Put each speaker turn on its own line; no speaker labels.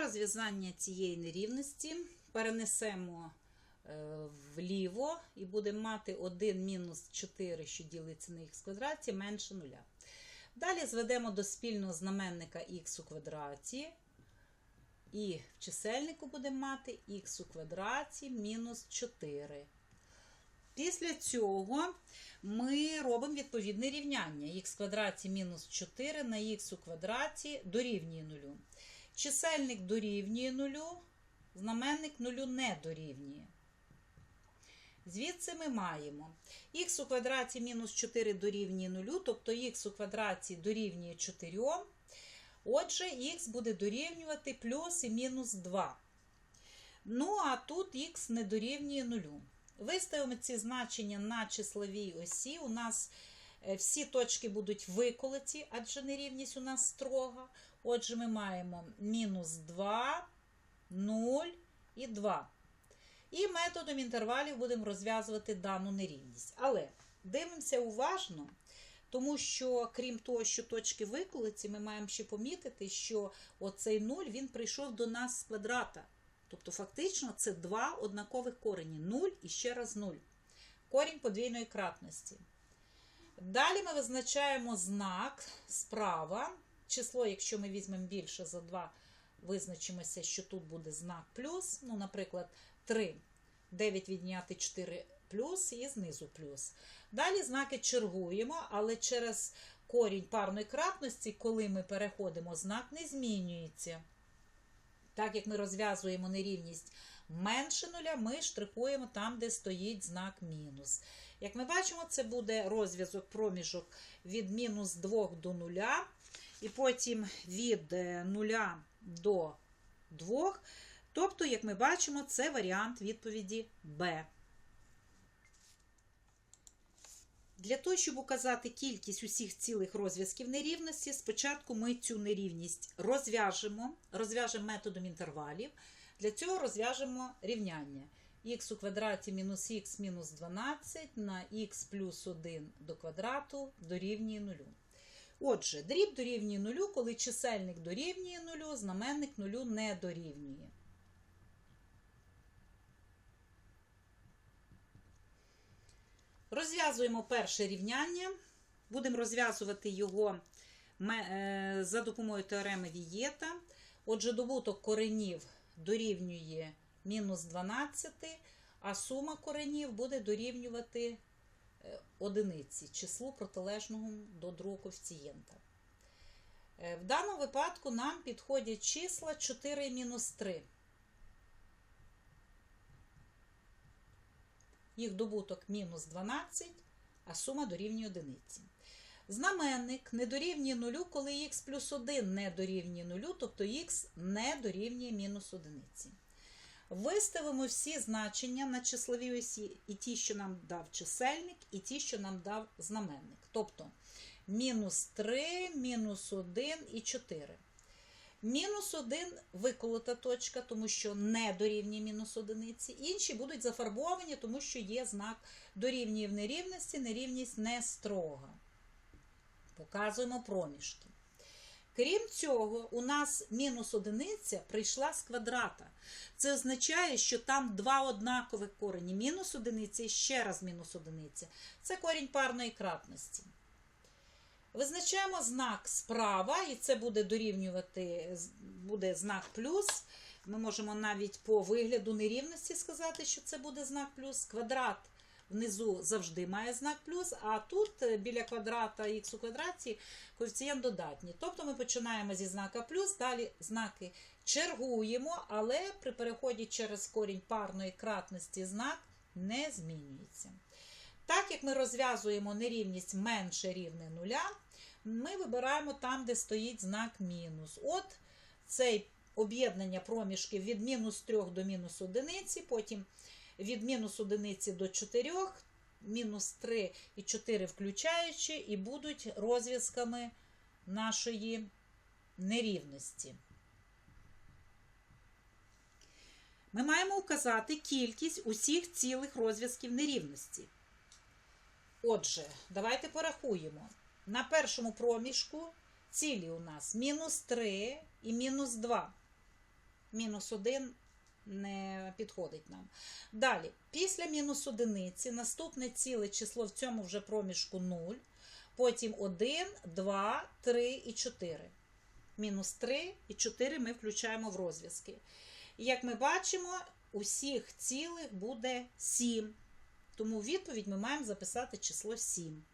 розв'язання цієї нерівності перенесемо е, вліво і будемо мати 1 мінус 4, що ділиться на х квадраті, менше нуля. Далі зведемо до спільного знаменника х у квадраті. І в чисельнику будемо мати х у квадраті мінус 4. Після цього ми робимо відповідне рівняння. х квадраті мінус 4 на х у квадраті дорівнює нулю. Чисельник дорівнює нулю, знаменник нулю не дорівнює. Звідси ми маємо х у квадраті мінус 4 дорівнює нулю, тобто х у квадраті дорівнює 4. Отже, х буде дорівнювати плюс і мінус 2. Ну, а тут х не дорівнює нулю. Виставимо ці значення на числовій осі. У нас е, всі точки будуть виколоті, адже нерівність у нас строга. Отже, ми маємо мінус 2, 0 і 2. І методом інтервалів будемо розв'язувати дану нерівність. Але дивимося уважно, тому що, крім того, що точки виколоті, ми маємо ще помітити, що оцей 0 він прийшов до нас з квадрата. Тобто, фактично, це два однакових корені 0 і ще раз 0. Корінь подвійної кратності. Далі ми визначаємо знак справа. Число, якщо ми візьмемо більше за 2, визначимося, що тут буде знак плюс. Ну, наприклад, 3, 9 відняти 4 плюс і знизу плюс. Далі знаки чергуємо, але через корінь парної кратності, коли ми переходимо, знак не змінюється. Так як ми розв'язуємо нерівність менше нуля, ми штрихуємо там, де стоїть знак мінус. Як ми бачимо, це буде розв'язок проміжок від мінус 2 до 0, і потім від 0 до 2. Тобто, як ми бачимо, це варіант відповіді Б. Для того, щоб указати кількість усіх цілих розв'язків нерівності, спочатку ми цю нерівність розв'яжемо, розв'яжемо методом інтервалів. Для цього розв'яжемо рівняння х у квадраті мінус х мінус 12 на х плюс 1 до квадрату дорівнює 0. Отже, дріб дорівнює 0, коли чисельник дорівнює 0, знаменник 0 не дорівнює. Розв'язуємо перше рівняння. Будемо розв'язувати його е, за допомогою теореми Вієта. Отже, добуток коренів дорівнює мінус 12, а сума коренів буде дорівнювати одиниці, числу протилежного до другого коефіцієнта. Е, В даному випадку нам підходять числа 4 мінус 3. Їх добуток мінус 12, а сума дорівнює одиниці. Знаменник не дорівнює нулю, коли х плюс 1 не дорівнює нулю, тобто х не дорівнює мінус одиниці. Виставимо всі значення на числовій осі, і ті, що нам дав чисельник, і ті, що нам дав знаменник. Тобто мінус 3, мінус 1 і 4. Мінус 1 виколота точка, тому що не дорівнює мінус одиниці. Інші будуть зафарбовані, тому що є знак дорівнює в нерівності, нерівність не строга. Показуємо проміжки. Крім цього, у нас мінус одиниця прийшла з квадрата. Це означає, що там два однакових корені. Мінус одиниця і ще раз мінус одиниця. Це корінь парної кратності. Визначаємо знак справа, і це буде дорівнювати буде знак плюс. Ми можемо навіть по вигляду нерівності сказати, що це буде знак плюс. Квадрат внизу завжди має знак плюс, а тут біля квадрата х у квадраті коефіцієнт додатній. Тобто ми починаємо зі знака плюс, далі знаки чергуємо, але при переході через корінь парної кратності знак не змінюється. Так як ми розв'язуємо нерівність менше рівне нуля, ми вибираємо там, де стоїть знак мінус. От цей об'єднання проміжків від мінус 3 до мінус 1, потім від мінус 1 до 4, мінус 3 і 4 включаючи, і будуть розв'язками нашої нерівності. Ми маємо указати кількість усіх цілих розв'язків нерівності. Отже, давайте порахуємо. На першому проміжку цілі у нас мінус 3 і мінус 2. мінус 1 не підходить нам. Далі, після мінус одиниці, наступне ціле число в цьому вже проміжку 0. Потім 1, 2, 3 і 4. Мінус 3 і 4 ми включаємо в розв'язки. Як ми бачимо, усіх цілих буде 7. Тому відповідь ми маємо записати число 7.